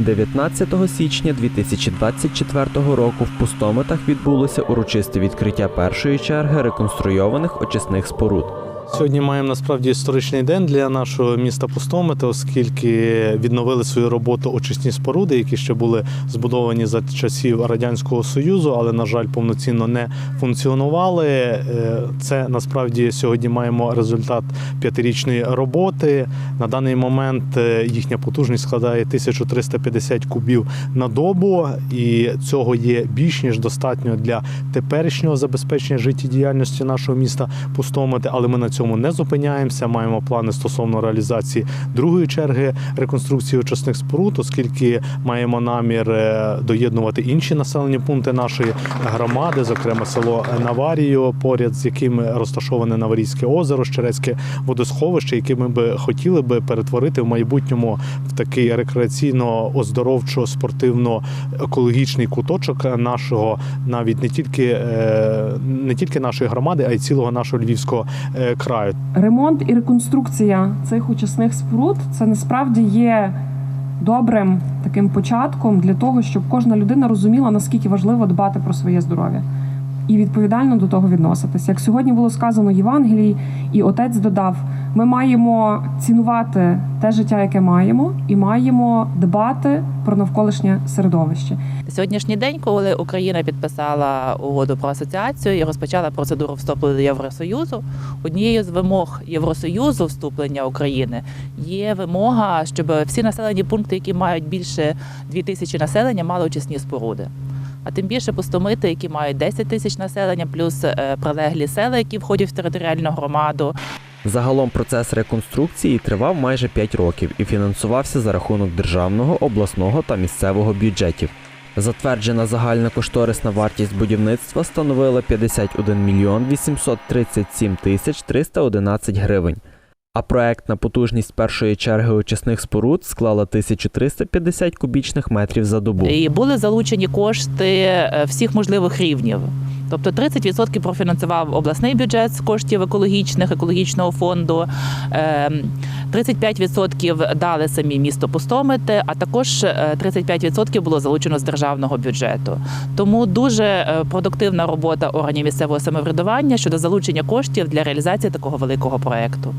19 січня 2024 року в пустометах відбулося урочисте відкриття першої черги реконструйованих очисних споруд. Сьогодні маємо насправді історичний день для нашого міста Пустомити, оскільки відновили свою роботу очисні споруди, які ще були збудовані за часів радянського союзу, але на жаль, повноцінно не функціонували. Е, Це насправді сьогодні маємо результат п'ятирічної роботи. На даний момент е, їхня потужність складає 1350 кубів на добу, і цього є більш ніж достатньо для теперішнього забезпечення життєдіяльності нашого міста Пустомити. Але ми на цьому не зупиняємося. Маємо плани стосовно реалізації другої черги реконструкції очисних споруд, оскільки маємо намір е, доєднувати інші населені пункти нашої громади, зокрема село Наварію, поряд з яким розташоване Наварійське озеро, Щерецьке водосховище, яке ми би хотіли би перетворити в майбутньому в такий рекреаційно оздоровчо спортивно екологічний куточок нашого, навіть не тільки е, не тільки нашої громади, а й цілого нашого львівського е, краю. Ремонт і реконструкція цих очисних споруд це насправді є добрим таким початком для того, щоб кожна людина розуміла, наскільки важливо дбати про своє здоров'я і відповідально до того відноситися. Як сьогодні було сказано в Євангелії, і отець додав: ми маємо цінувати те життя, яке маємо, і маємо дбати про навколишнє середовище. Сьогоднішній день, коли Україна підписала угоду про асоціацію і розпочала процедуру вступу до Євросоюзу, однією з вимог Євросоюзу вступлення України є вимога, щоб всі населені пункти, які мають більше 2 тисячі населення, мали очисні споруди. А тим більше пустомити, які мають 10 тисяч населення, плюс е, прилеглі села, які входять в територіальну громаду. Загалом процес реконструкції тривав майже 5 років і фінансувався за рахунок державного, обласного та місцевого бюджетів. Затверджена загальна кошторисна вартість будівництва становила 51 мільйон 837 тисяч 311 гривень. А проектна потужність першої черги очисних споруд склала 1350 кубічних метрів за добу. І були залучені кошти е, всіх можливих рівнів. Тобто 30% профінансував обласний бюджет з коштів екологічних, екологічного фонду. ем, 35% дали самі місто Пустомити, а також е, 35% було залучено з державного бюджету. Тому дуже е, продуктивна робота органів місцевого самоврядування щодо залучення коштів для реалізації такого великого проекту.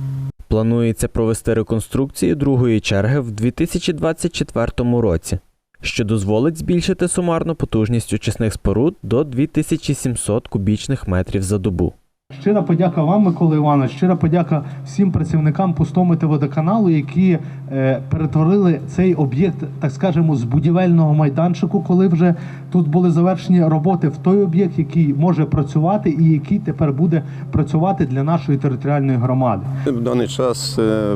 Планується провести реконструкцію другої черги в 2024 році, що дозволить збільшити сумарну потужність очисних споруд до 2700 кубічних метрів за добу. Щира подяка вам, Микола Іванович, щира подяка всім працівникам Пустомити водоканалу, які е, перетворили цей об'єкт, так скажемо, з будівельного майданчику, коли вже тут були завершені роботи в той об'єкт, який може працювати і який тепер буде працювати для нашої територіальної громади. В даний час е,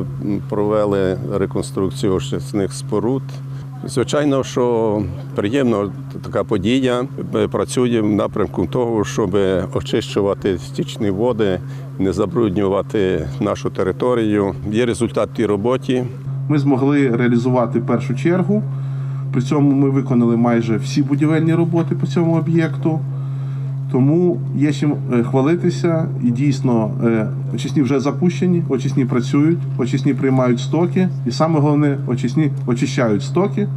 провели реконструкцію очисних споруд. Звичайно, що приємно така подія Ми працюємо в напрямку того, щоб очищувати стічні води, не забруднювати нашу територію. Є результат тій роботі. Ми змогли реалізувати першу чергу. При цьому ми виконали майже всі будівельні роботи по цьому об'єкту. Тому є чим е, хвалитися, і дійсно е, очисні вже запущені, очисні працюють, очисні приймають стоки, і саме головне, очисні очищають стоки,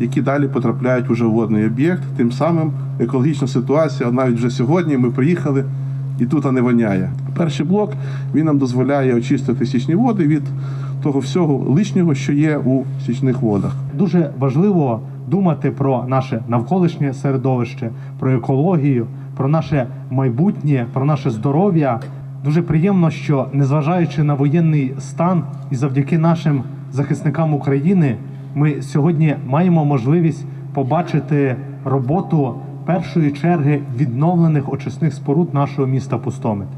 які далі потрапляють уже в водний об'єкт. Тим самим екологічна ситуація, навіть вже сьогодні ми приїхали і тут не воняє. Перший блок він нам дозволяє очистити стічні води від того всього лишнього, що є у стічних водах. Дуже важливо думати про наше навколишнє середовище, про екологію, про наше майбутнє, про наше здоров'я. Дуже приємно, що незважаючи на воєнний стан і завдяки нашим захисникам України, ми сьогодні маємо можливість побачити роботу першої черги відновлених очисних споруд нашого міста Пустомит.